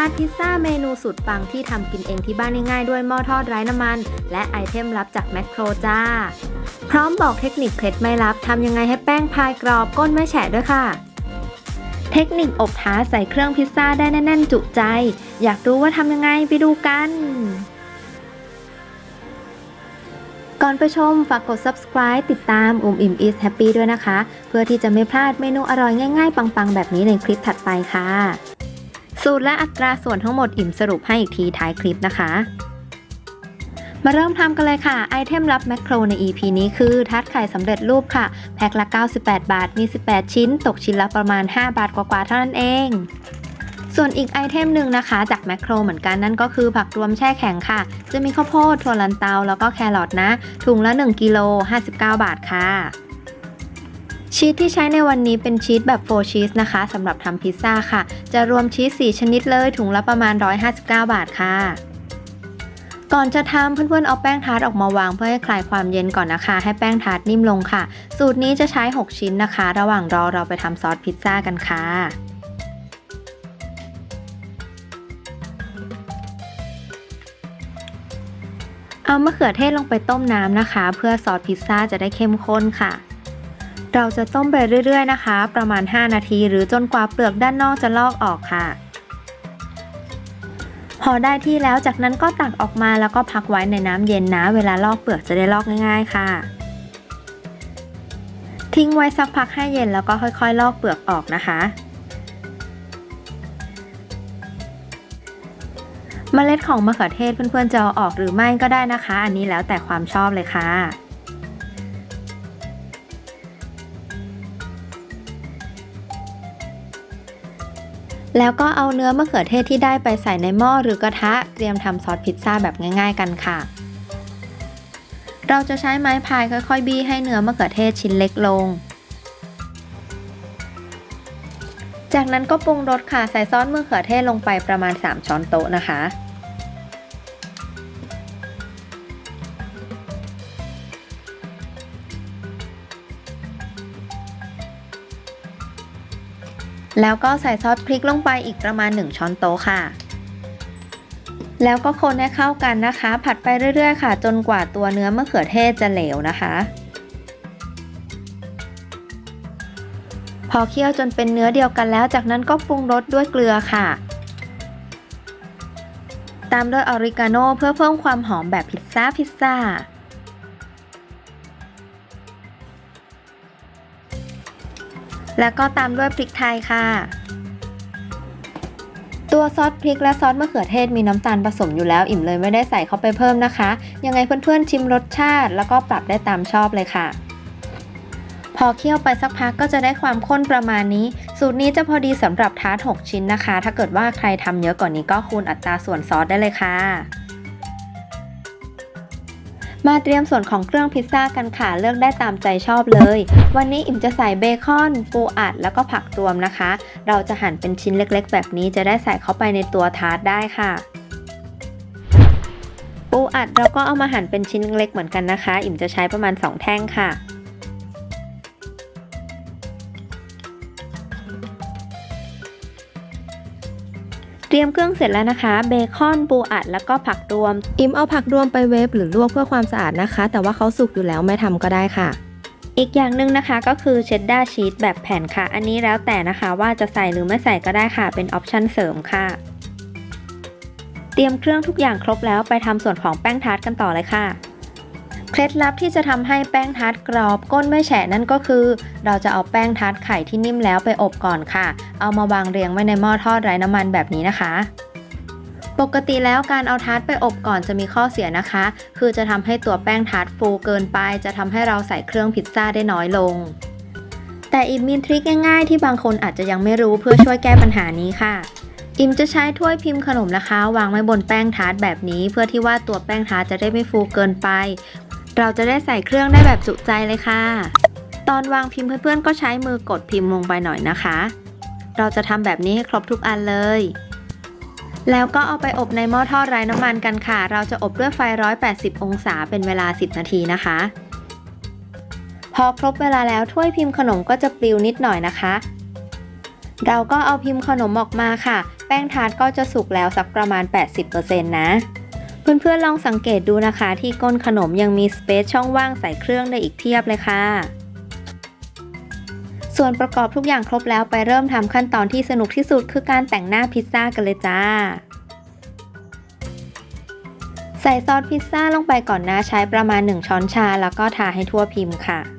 าพิซซ่าเมนูสุดปังที่ทำกินเองที่บ้านง่ายๆด้วยหม้อทอดไร้น้ำมัน และไอเทมลับจากแมคโครจ้า พร้อมบอกเทคนิคเคล็ดไม่ลับทำยังไงให้แป้งพายกรอบก้นไม่แฉะด้วยค่ะ เทคนิคอบทาใส่เครื่องพิซซ่าได้แน่นๆจุใจ อยากรู้ว่าทำยังไงไปดูกันก่อนไปชม ฝากกด subscribe ติดตามอุมอิ่ม is happy ด้วยนะคะ เพื่อที่จะไม่พลาดเมนูอร่อยง่ายๆ ปังๆ แบบนี้ในคลิปถัดไปค่ะ สูตรและอัตราส่วนทั้งหมดอิ่มสรุปให้อีกทีท้ายคลิปนะคะ มาเริ่มทำกันเลยค่ะ ไอเทมลับแมคโครใน EP นี้คือทัดไข่สำเร็จรูปค่ะ แพ็คละ 98 บาท มี 18 ชิ้น ตกชิ้นละประมาณ 5 บาทกว่าๆเท่านั้นเองส่วนอีกไอเทมหนึ่งนะคะ จากแมคโครเหมือนกันนั่นก็คือผักรวมแช่แข็งค่ะ จะมีข้าวโพดถั่วลันเตาแล้วก็แครอทนะ ถุงละ 1กิโล59 บาทค่ะ ชีสที่ใช้ในวันนี้เป็นชีสแบบโฟชีสนะคะสำหรับทำพิซซ่าค่ะ จะรวมชีส 4 ชนิดเลยถุงละประมาณ 159 บาทค่ะ ก่อนจะทำเพื่อนๆเอาแป้งทาร์ตออกมาวางเพื่อให้คลายความเย็นก่อนนะคะ ให้แป้งทาร์ตนิ่มลงค่ะ สูตรนี้จะใช้ 6 ชิ้นนะคะ ระหว่างรอเราไปทำซอสพิซซ่ากันค่ะเอามะเขือเทศลงไปต้มน้ำนะคะ เพื่อซอสพิซซ่าจะได้เข้มข้นค่ะ เราจะต้มไปเรื่อย ๆ นะคะ ประมาณ 5 นาทีหรือจนกว่าเปลือกด้านนอกจะลอกออกค่ะ พอได้ที่แล้วจากนั้นก็ตักออกมาแล้วก็พักไว้ในน้ำเย็นนะ เวลาลอกเปลือกจะได้ลอกง่าย ๆ ค่ะ ทิ้งไว้สักพักให้เย็นแล้วก็ค่อย ๆ ลอกเปลือกออกนะคะเมล็ดของมะเขือเทศเพื่อนๆจะเอาออกหรือไม่ก็ได้นะคะ อันนี้แล้วแต่ความชอบเลยค่ะ แล้วก็เอาเนื้อมะเขือเทศที่ได้ไปใส่ในหม้อหรือกระทะ เตรียมทำซอสพิซซ่าแบบง่าย ๆ กันค่ะ เราจะใช้ไม้พายค่อยๆ บี้ให้เนื้อมะเขือเทศชิ้นเล็กลง จากนั้นก็ปรุงรสค่ะใส่ซอสมะเขือเทศลงไปประมาณ 3 ช้อนโต๊ะนะคะ แล้วก็ใส่ซอสพริกลงไปอีกประมาณ 1 ช้อนโต๊ะค่ะ แล้วก็คนให้เข้ากันนะคะ ผัดไปเรื่อยๆ ค่ะ จนกว่าตัวเนื้อมะเขือเทศจะเหลวนะคะ พอเคี่ยวจนเป็นเนื้อเดียวกันแล้ว จากนั้นก็ปรุงรสด้วยเกลือค่ะ ตามด้วยออริกาโนเพื่อเพิ่มความหอมแบบพิซซ่าพิซซ่า แล้วก็ตามด้วยพริกไทยค่ะ ตัวซอสพริกและซอสมะเขือเทศมีน้ำตาลผสมอยู่แล้ว อิ่มเลยไม่ได้ใส่เข้าไปเพิ่มนะคะ ยังไงเพื่อนๆชิมรสชาติ แล้วก็ปรับได้ตามชอบเลยค่ะ พอเคี่ยวไปสักพักก็จะได้ความข้นประมาณนี้ สูตรนี้จะพอดีสำหรับทาร์ต6ชิ้นนะคะ ถ้าเกิดว่าใครทำเยอะกว่านนี้ก็คูณอัตราส่วนซอสได้เลยค่ะ มาเตรียมส่วนของเครื่องพิซซ่ากันค่ะ เลือกได้ตามใจชอบเลย วันนี้อิ่มจะใส่เบคอนปูอัดแล้วก็ผักรวมนะคะ เราจะหั่นเป็นชิ้นเล็กๆ แบบนี้จะได้ใส่เข้าไปในตัวทาร์ตได้ค่ะ ปูอัดเราก็เอามาหั่นเป็นชิ้นเล็กๆเหมือนกันนะคะ อิ่มจะใช้ประมาณ 2 แท่งค่ะ เตรียมเครื่องเสร็จแล้วนะคะ เบคอนปูอัดแล้วก็ผักรวม อิมเอาผักรวมไปเวฟหรือลวกเพื่อความสะอาดนะคะ แต่ว่าเขาสุกอยู่แล้วไม่ทำก็ได้ค่ะ อีกอย่างหนึ่งนะคะก็คือเชดดาร์ชีสแบบแผ่นค่ะ อันนี้แล้วแต่นะคะว่าจะใส่หรือไม่ใส่ก็ได้ค่ะ เป็นออปชั่นเสริมค่ะ เตรียมเครื่องทุกอย่างครบแล้วไปทำส่วนของแป้งทาร์ตกันต่อเลยค่ะ เคล็ดลับที่จะทำให้แป้งทาร์ตกรอบก้นไม่แฉะนั่นก็คือ เราจะเอาแป้งทาร์ตไข่ที่นิ่มแล้วไปอบก่อนค่ะ เอามาวางเรียงไว้ในหม้อทอดไร้น้ำมันแบบนี้นะคะ ปกติแล้วการเอาทาร์ตไปอบก่อนจะมีข้อเสียนะคะ คือจะทำให้ตัวแป้งทาร์ตฟูเกินไป จะทำให้เราใส่เครื่องพิซซ่าได้น้อยลง แต่อิมมีทริคง่ายๆ ที่บางคนอาจจะยังไม่รู้เพื่อช่วยแก้ปัญหานี้ค่ะอิมจะใช้ถ้วยพิมพ์ขนมนะคะ วางไว้บนแป้งทาร์ตแบบนี้ เพื่อที่ว่าตัวแป้งทาร์ตจะได้ไม่ฟูเกินไป เราจะได้ใส่เครื่องได้แบบจุใจเลยค่ะ ตอนวางพิมพ์เพื่อนๆก็ใช้มือกดพิมพ์ลงไปหน่อยนะคะ เราจะทำแบบนี้ให้ครบทุกอันเลย แล้วก็เอาไปอบในหม้อทอดไร้น้ำมันกันค่ะ เราจะอบด้วยไฟ 180 องศาเป็นเวลา 10 นาทีนะคะ พอครบเวลาแล้วถ้วยพิมพ์ขนมก็จะปลิวนิดหน่อยนะคะ เราก็เอาพิมพ์ขนมออกมาค่ะ แป้งทาร์ตก็จะสุกแล้วสักประมาณ 80%นะ เพื่อนๆลองสังเกตดูนะคะ ที่ก้นขนมยังมีสเปซช่องว่างใส่เครื่องได้อีกเทียบเลยค่ะ ส่วนประกอบทุกอย่างครบแล้วไปเริ่มทำขั้นตอนที่สนุกที่สุดคือการแต่งหน้าพิซซ่ากันเลยจ้า ใส่ซอสพิซซ่าลงไปก่อนนะใช้ประมาณ 1 ช้อนชา แล้วก็ทาให้ทั่วพิมพ์ค่ะ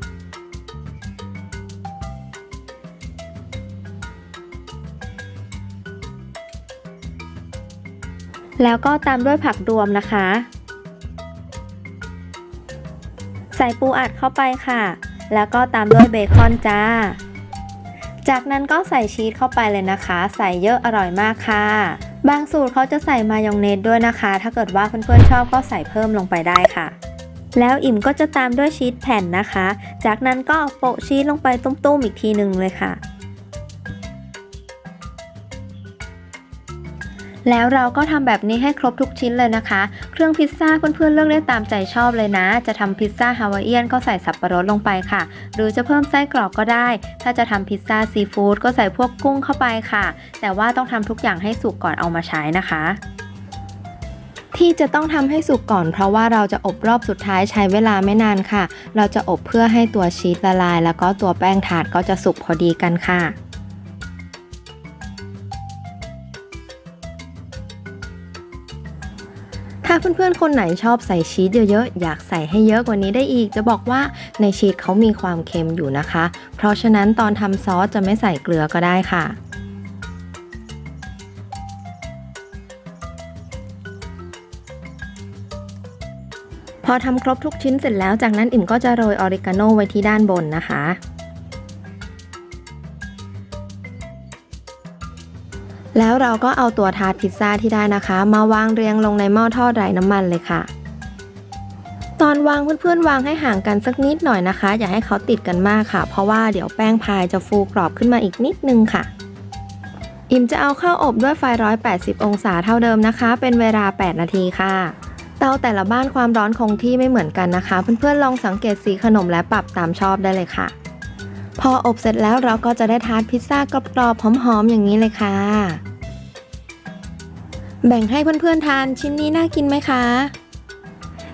แล้วก็ตามด้วยผักรวมนะคะ ใส่ปูอัดเข้าไปค่ะ แล้วก็ตามด้วยเบคอนจ้า จากนั้นก็ใส่ชีสเข้าไปเลยนะคะ ใส่เยอะอร่อยมากค่ะ บางสูตรเขาจะใส่มายองเนสด้วยนะคะ ถ้าเกิดว่าเพื่อนๆชอบก็ใส่เพิ่มลงไปได้ค่ะแล้วอิ่มก็จะตามด้วยชีสแผ่นนะคะ จากนั้นก็โปะชีสลงไปตุ้มๆอีกทีหนึ่งเลยค่ะ แล้วเราก็ทำแบบนี้ให้ครบทุกชิ้นเลยนะคะ เครื่องพิซซ่าเพื่อนๆเลือกได้ตามใจชอบเลยนะ จะทำพิซซ่าฮาวายเอียนก็ใส่สับปะรดลงไปค่ะ หรือจะเพิ่มไส้กรอกก็ได้ ถ้าจะทำพิซซ่าซีฟู้ดก็ใส่พวกกุ้งเข้าไปค่ะ แต่ว่าต้องทำทุกอย่างให้สุกก่อนเอามาใช้นะคะที่จะต้องทำให้สุกก่อนเพราะว่าเราจะอบรอบสุดท้ายใช้เวลาไม่นานค่ะ เราจะอบเพื่อให้ตัวชีสละลาย แล้วก็ตัวแป้งถาดก็จะสุกพอดีกันค่ะ เพื่อนๆ คนไหนชอบใส่ชีสเยอะๆ อยากใส่ให้เยอะกว่านี้ได้อีก จะบอกว่าในชีสเขามีความเค็มอยู่นะคะ เพราะฉะนั้นตอนทำซอสจะไม่ใส่เกลือก็ได้ค่ะพอทำครบทุกชิ้นเสร็จแล้วจากนั้นอิ่มก็จะโรยออริกาโนไว้ที่ด้านบนนะคะ แล้วเราก็เอาตัวทาร์ตพิซซ่าที่ได้นะคะ มาวางเรียงลงในหม้อทอดไร้น้ำมันเลยค่ะ ตอนวางเพื่อนๆวางให้ห่างกันสักนิดหน่อยนะคะ อย่าให้เขาติดกันมากค่ะ เพราะว่าเดี๋ยวแป้งพายจะฟูกรอบขึ้นมาอีกนิดนึงค่ะ อิ่มจะเอาเข้าอบด้วยไฟ 180 องศาเท่าเดิมนะคะ เป็นเวลา 8 นาทีค่ะเตาแต่ละบ้านความร้อนคงที่ไม่เหมือนกันนะคะ เพื่อนๆลองสังเกตสีขนมและปรับตามชอบได้เลยค่ะ พออบเสร็จแล้วเราก็จะได้ทาร์ตพิซซ่ากรอบๆหอมๆอย่างนี้เลยค่ะ แบ่งให้เพื่อนๆทานชิ้นนี้น่ากินไหมคะ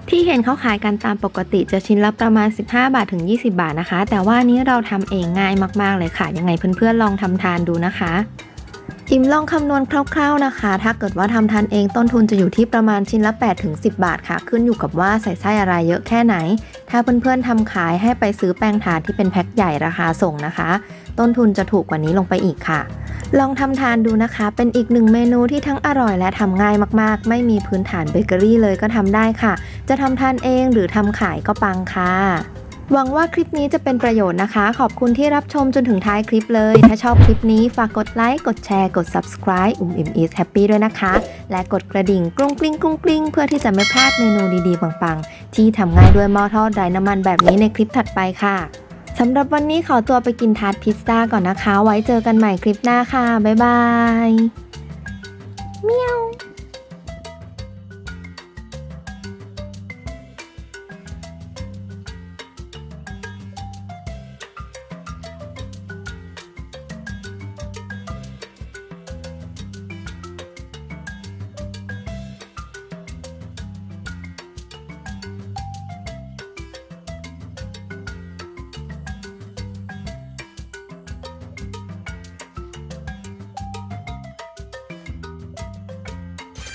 ที่เห็นเขาขายกันตามปกติจะชิ้นละประมาณ 15 บาทถึง 20 บาทนะคะ แต่ว่านี้เราทำเองง่ายมากๆเลยค่ะ ยังไงเพื่อนๆลองทำทานดูนะคะอิมลองคำนวณคร่าวๆนะคะ ถ้าเกิดว่าทำทานเองต้นทุนจะอยู่ที่ประมาณชิ้นละ 8 ถึง 10 บาทค่ะ ขึ้นอยู่กับว่าใส่ไส้อะไรเยอะแค่ไหน ถ้าเพื่อนๆทำขายให้ไปซื้อแป้งทาร์ตที่เป็นแพ็คใหญ่ราคาส่งนะคะ ต้นทุนจะถูกกว่านี้ลงไปอีกค่ะ ลองทำทานดูนะคะ เป็นอีกหนึ่งเมนูที่ทั้งอร่อยและทำง่ายมากๆ ไม่มีพื้นฐานเบเกอรี่เลยก็ทำได้ค่ะ จะทำทานเองหรือทำขายก็ปังค่ะหวังว่าคลิปนี้จะเป็นประโยชน์นะคะ ขอบคุณที่รับชมจนถึงท้ายคลิปเลย ถ้าชอบคลิปนี้ฝากกดไลค์ กดแชร์ กด subscribe อุ่มอิ่มอีสแฮปปี้ด้วยนะคะ และกดกระดิ่งกรุ้งกลิ้งกรุ้งกลิ้งเพื่อที่จะไม่พลาดเมนูดีๆ ปังๆ ที่ทำง่ายด้วยหม้อทอดไร้น้ำมันแบบนี้ในคลิปถัดไปค่ะ สำหรับวันนี้ขอตัวไปกินทาร์ตพิซซ่าก่อนนะคะ ไว้เจอกันใหม่คลิปหน้าค่ะ บ๊ายบายเมียว